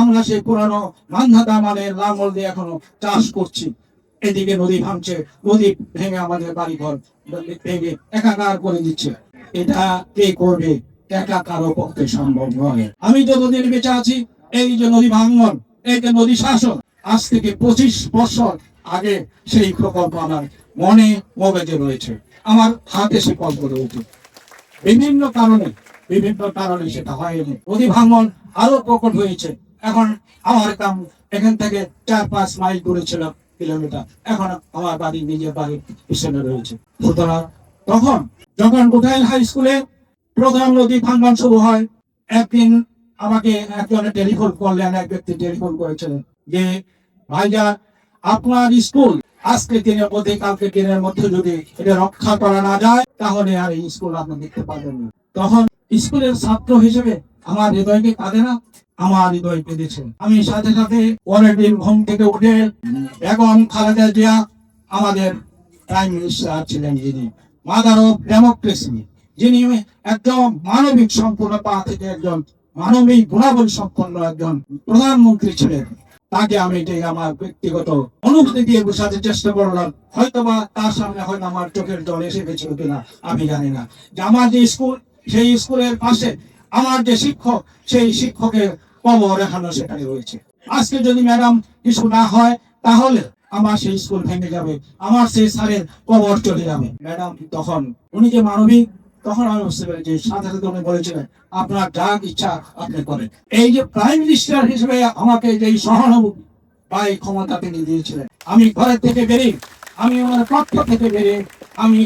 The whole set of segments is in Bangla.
আমরা সেই পুরানো মান্ধাতা মানে লাঙ্গল দিয়ে এখনও চাষ করছি। এদিকে নদী ভাঙছে, নদী ভেঙে আমাদের ভেঙে একাকার করে দিচ্ছে। এটা কে করবে? একা কারও পক্ষে সম্ভব নয়। আমি যতদিন বেঁচে আছি, এই যে নদী ভাঙ্গন এই যে নদী শাসন, আজ থেকে পঁচিশ বছর আগে সেই প্রকল্প আমার মনে মগজে রয়েছে। আমার হাতে সে কল্প উঠে। বিভিন্ন কারণে বিভিন্ন কারণে সেটা হয়নি। নদী ভাঙন আরও প্রকট হয়েছে। এখন আমার কাম এখান থেকে চার পাঁচ মাইল দূরে ছিল কিলোমিটার। এখন আমার বাড়ি নিজের বাড়ির পিছনে রয়েছে। সুতরাং তখন যখন কোথায় হাই স্কুলে প্রধান নদী ভাঙ্গন শুরু হয়, একদিন আমাকে একজনে টেলিফোন করলেন, এক ব্যক্তি টেলিফোন করেছিলেন যে ভাইজা আপনার স্কুল, আজকে দিনের মধ্যে কালকে দিনের মধ্যে যদি এটা রক্ষা করা না যায়, তাহলে আর এই স্কুল আপনি দেখতে পাবেন না। তখন স্কুলের ছাত্র হিসেবে আমার হৃদয়কে কাঁদে না, আমার হৃদয় কেঁদেছে আমি সাথে সাথে দিন ঘুম থেকে উঠে বেগম খালেদা জিয়া আমাদের প্রাইম মিনিস্টার ছিলেন যিনি, মাদার অফ ডেমোক্রেসি, যিনি একজন মানবিক সম্পূর্ণতা থেকে একজন মানবিক গুণাবলী সম্পন্ন একজন প্রধানমন্ত্রী ছিলেন। তাকে আমি এটাই আমার ব্যক্তিগত অনুভূতি দিয়ে বোঝাতে চেষ্টা করলাম, হয়তোবা তার সামনে হয়তো আমার চোখের জল এসে গেছিল কিনা, আমি জানি না। যে আমার যে স্কুল সেই স্কুলের পাশে আমার যে শিক্ষক, সেই শিক্ষকের কবর এখনও সেখানে রয়েছে। আজকে যদি ম্যাডাম কিছু না হয়, তাহলে আমার সেই স্কুল ভেঙে যাবে, আমার সেই স্যারের কবর চলে যাবে। ম্যাডাম তখন, উনি যে মানবিক, তখন আমি বুঝতে পেরেছি সাথে সাথে উনি বলেছিলেন, আপনার যা ইচ্ছা আপনি করেন। এই যে প্রাইম মিনিস্টার হিসেবে আমাকে যে সহানুভূতি বা এই ক্ষমতা তিনি দিয়েছিলেন, আমি ঘরের থেকে বেরিয়ে, আমি আমার পক্ষ থেকে বেরিয়ে, আমি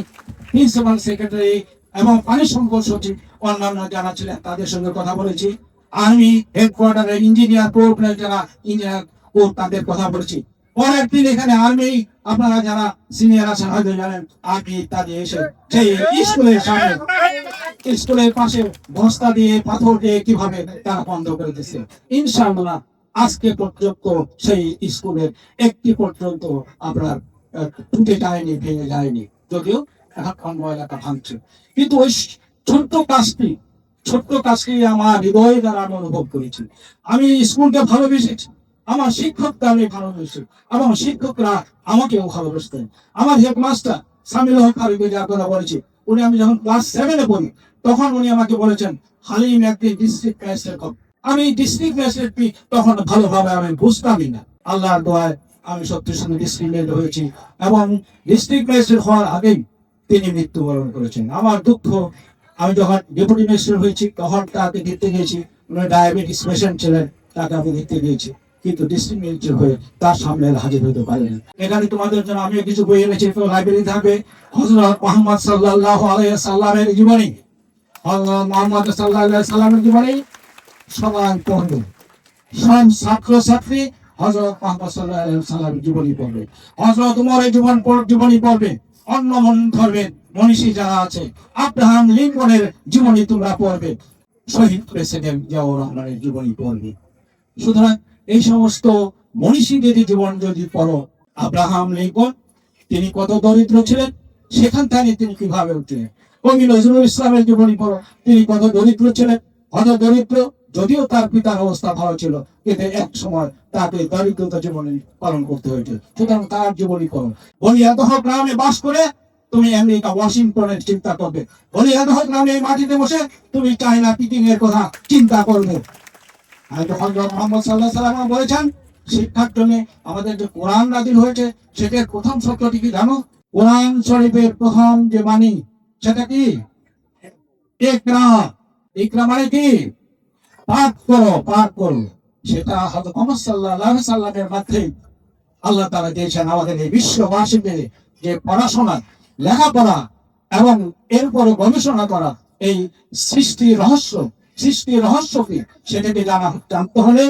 প্রিন্সিপাল সেক্রেটারি এবং পানি সম্পদ সচিব অন্যান্য যারা ছিলেন তাদের সঙ্গে কথা বলেছি। আমি হেডকোয়ার্টারের ইঞ্জিনিয়ার কোর্ট যারা ইঞ্জিনিয়ার কোর্ট তাদের কথা বলেছি। পরের দিন এখানে আর্মি আপনারা যারা সিনিয়র আছেন হয়তো জানেন আর্মি ইত্যাদি এসে সেই স্কুলের সামনে, স্কুলের পাশে বস্তা দিয়ে পাথর দিয়ে কীভাবে তারা বন্ধ করে দিচ্ছে। ইনশাআল্লাহ আজকে পর্যন্ত সেই স্কুলের একটি পর্যন্ত আপনার টুটে যায়নি, ভেঙে যায়নি। যদিও এখন এলাকা ভাঙছে। কিন্তু ওই ছোট্ট কাজটি ছোট্ট কাজটি আমার হৃদয় দ্বারা আমি অনুভব করেছি। আমি স্কুলকে ভালোবেসেছি, আমার শিক্ষককে আমি ভালোবেসেছি শিক্ষকরা আমাকেও ভালোবাসতেন আমার হেডমাস্টার সামিল যার কথা বলেছি, উনি আমি যখন ক্লাস সেভেনে পড়ি, তখন উনি আমাকে বলেছেন, হালিম একটি ডিস্ট্রিক্ট ম্যাজিস্ট্রেট হবে আমি ডিস্ট্রিক্ট ম্যাজিস্ট্রেট তখন ভালোভাবে আমি বুঝতামই না। আল্লাহর দোয়ায় আমি সত্যের সঙ্গে ডিস্ট্রিক্ট হয়েছি, এবং ডিস্ট্রিক্ট ম্যাজিস্ট্রেট হওয়ার আগেই তিনি মৃত্যুবরণ করেছেন। আমার দুঃখ, আমি যখন ডেপুটি ম্যাজিস্ট্রেট হয়েছি, তখন তাকে দেখতে গিয়েছি, উনি ডায়াবেটিস পেশেন্ট ছিলেন, তাকে আমি দেখতে গিয়েছি। কিন্তু ডিস্ট্রিক্ট ম্যাজিস্ট্রেট হয়ে তার সামনে হাজির হতে পারেনি। এখানে তোমাদের জন্য আমিও কিছু বই এনেছি তো লাইব্রেরি থাকবে। হযরত মুহাম্মদ আলাইহি সাল্লামের জীবনী। হযরত মুহাম্মদ আলাইহি সাল্লামের জীবনী সবাই পড়বে। সব ছাত্র ছাত্রী হযরত মুহাম্মদ আলাইহি সাল্লামের জীবনী পড়বে। হযরত উমরের জীবন জীবনী পড়বে। অন্য মন ধর্মের মনীষী যারা আছে, আব্রাহাম লিঙ্কনের জীবনী তোমরা পড়বে। শহীদ প্রেসিডেন্ট জিয়াউর রহমানের জীবনী পড়বে। সুতরাং এই সমস্ত মনীষীদের জীবন যদি পড়ো, আব্রাহাম লিঙ্কন তিনি কত দরিদ্র ছিলেন, সেখান থেকে তিনি কীভাবে উঠলেন? কবি নজরুল ইসলামের জীবনী পড়ো, তিনি কত দরিদ্র ছিলেন, কত দরিদ্র যদিও তার পিতার অবস্থা ভালো ছিল, কিন্তু এক সময় তাকে দরিদ্রতা জীবনে পালন করতে হয়েছে। সুতরাং তার জীবনী পড়ো বলিয়াদহ গ্রামে বাস করে তুমি আমেরিকা ওয়াশিংটনের চিন্তা করবে। বলিয়াদহ গ্রামে এই মাটিতে বসে তুমি চাইনা পিটিং এর কথা চিন্তা করবে। আর যখন মোহাম্মদ সাল্লাহ সাল্লাম বলেছেন, শিক্ষার জন্য আমাদের যে কোরআন নাজিল হয়েছে, সেটার প্রথম শব্দটি কি জানো? কোরআন শরীফের প্রথম যে বাণী, সেটা কি? ইকরা। ইকরা মানে কি? পাঠ করো, পাক করো। সেটা মোহাম্মদ সাল্লাহ সাল্লামের মাধ্যমে আল্লাহ তারা দিয়েছেন আমাদের এই বিশ্ববাসীদের যে পড়াশোনা, লেখাপড়া এবং এরপরে গবেষণা করা, এই সৃষ্টি রহস্য সৃষ্টি রহস্য কি সেটাকে জানা জানতে হলে